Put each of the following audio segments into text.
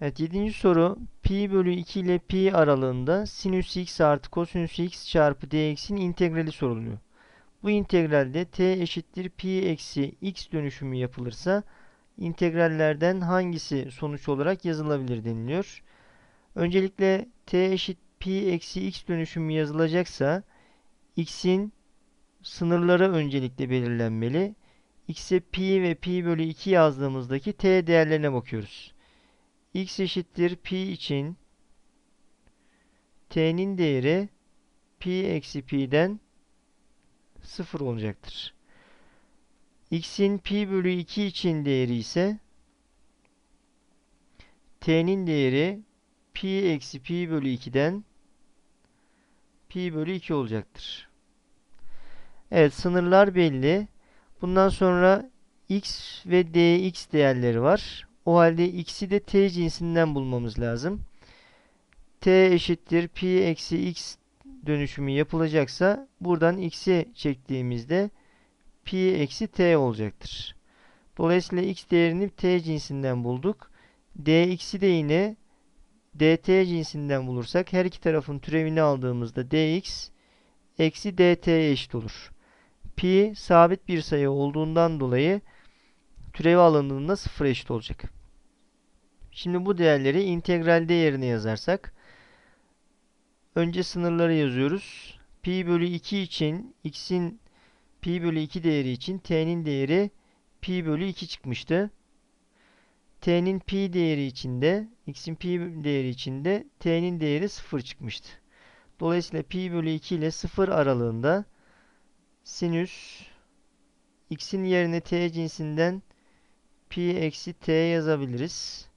Evet 7. soru pi bölü 2 ile pi aralığında sinüs x artı kosinüs x çarpı dx'in integrali soruluyor. Bu integralde t eşittir pi eksi x dönüşümü yapılırsa integrallerden hangisi sonuç olarak yazılabilir deniliyor. Öncelikle t eşit pi eksi x dönüşümü yazılacaksa x'in sınırları öncelikle belirlenmeli. x'e pi ve pi bölü 2 yazdığımızdaki t değerlerine bakıyoruz x eşittir pi için t'nin değeri pi eksi pi'den 0 olacaktır. x'in pi bölü 2 için değeri ise t'nin değeri pi eksi pi bölü 2'den pi bölü 2 olacaktır. Evet sınırlar belli. Bundan sonra x ve dx değerleri var. O halde x'i de t cinsinden bulmamız lazım. t eşittir pi eksi x dönüşümü yapılacaksa buradan x'i çektiğimizde pi eksi t olacaktır. Dolayısıyla x değerini t cinsinden bulduk. dx'i de yine dt cinsinden bulursak her iki tarafın türevini aldığımızda dx eksi dt'ye eşit olur. Pi sabit bir sayı olduğundan dolayı türevi alındığında sıfır eşit olacak. Şimdi bu değerleri integralde yerine yazarsak önce sınırları yazıyoruz. Pi bölü 2 için x'in pi bölü 2 değeri için t'nin değeri pi bölü 2 çıkmıştı. t'nin pi değeri içinde x'in pi değeri içinde t'nin değeri 0 çıkmıştı. Dolayısıyla pi bölü 2 ile 0 aralığında sinüs x'in yerine t cinsinden pi eksi t yazabiliriz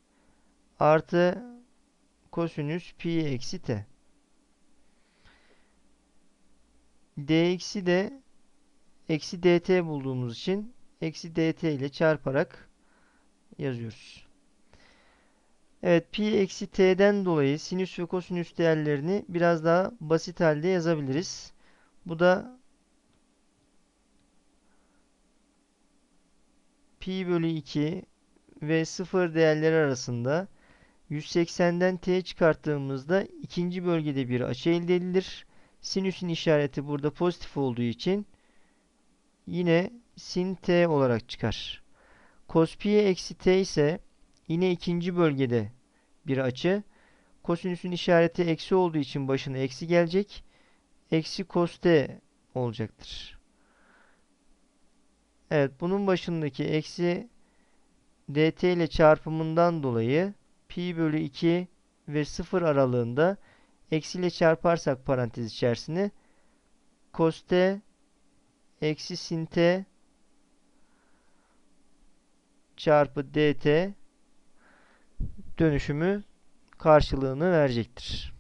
artı kosinüs pi eksi t. dx'i de eksi dt bulduğumuz için eksi dt ile çarparak yazıyoruz. Evet pi eksi t'den dolayı sinüs ve kosinüs değerlerini biraz daha basit halde yazabiliriz. Bu da pi bölü 2 ve 0 değerleri arasında 180'den t çıkarttığımızda ikinci bölgede bir açı elde edilir. Sinüsün işareti burada pozitif olduğu için yine sin t olarak çıkar. Cos pi eksi t ise yine ikinci bölgede bir açı. Kosinüsün işareti eksi olduğu için başına eksi gelecek. Eksi cos t olacaktır. Evet bunun başındaki eksi dt ile çarpımından dolayı pi bölü 2 ve 0 aralığında eksiyle çarparsak parantez içerisine cos t eksi sin t çarpı dt dönüşümü karşılığını verecektir.